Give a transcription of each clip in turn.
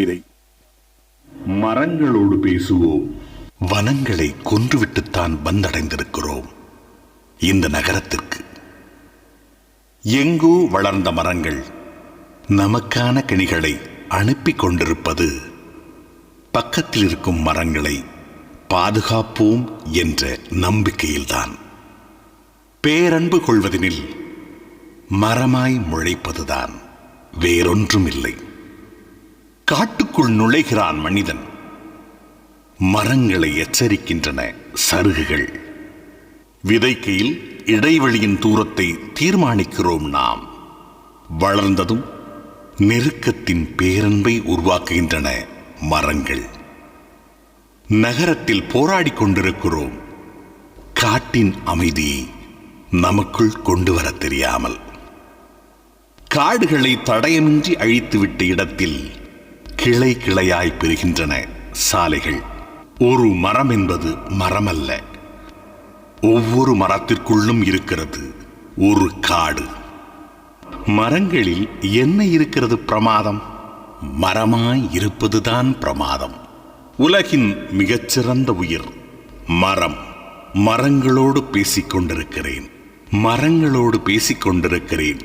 இதை மரங்களோடு பேசுவோம். வனங்களை கொன்றுவிட்டுத்தான் வந்தடைந்திருக்கிறோம். இந்த நகரத்திற்கு. எங்கோ வளர்ந்த மரங்கள். நமக்கான கனிகளை அனுப்பி கொண்டிருப்பது. பக்கத்தில் இருக்கும் மரங்களை பாதுகாப்போம் என்ற நம்பிக்கையில்தான். பேரன்பு கொள்வதனில் மரமாய் முளைப்பதுதான். வேறொன்றும் இல்லை காட்டுக்குள் நுழைகிறான் மனிதன். மரங்களை எச்சரிக்கின்றன சருகுகள். விதைக்கையில் இடைவெளியின் தூரத்தை தீர்மானிக்கிறோம் நாம். வளர்ந்ததும் நெருக்கத்தின் பேரன்பை உருவாக்குகின்றன மரங்கள். நகரத்தில் போராடிக் கொண்டிருக்கிறோம். காட்டின் அமைதி நமக்குள் கொண்டு வர தெரியாமல். காடுகளை தடயமின்றி அழித்துவிட்ட இடத்தில் கிளை கிளையாய் பெறுகின்றன சாலைகள். ஒரு மரம் என்பது மரமல்ல. ஒவ்வொரு மரத்திற்குள்ளும் இருக்கிறது ஒரு காடு. மரங்களில் என்ன இருக்கிறது பிரமாதம்? மரமாய் இருப்பதுதான் பிரமாதம். உலகின் மிகச்சிறந்த உயிர் மரம். மரங்களோடு பேசிக்கொண்டிருக்கிறேன். மரங்களோடு பேசிக்கொண்டிருக்கிறேன்.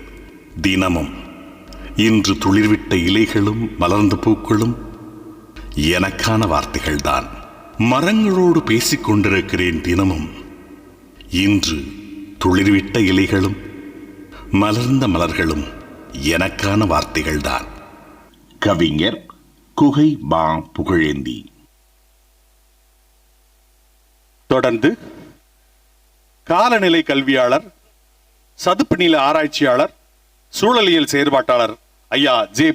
தினமும். இன்று துளிர்விட்ட இலைகளும் மலர்ந்த பூக்களும் எனக்கான வார்த்தைகள்தான். மரங்களோடு பேசிக் கொண்டிருக்கிறேன் தினமும். இன்று துளிர்விட்ட இலைகளும் மலர்ந்த மலர்களும் எனக்கான வார்த்தைகள்தான். கவிஞர் குகை பா புகழேந்தி. தொடர்ந்து காலநிலை கல்வியாளர் சதுப்பு நில ஆராய்ச்சியாளர் சூழலியல் செயற்பாட்டாளர் అయ్యా జే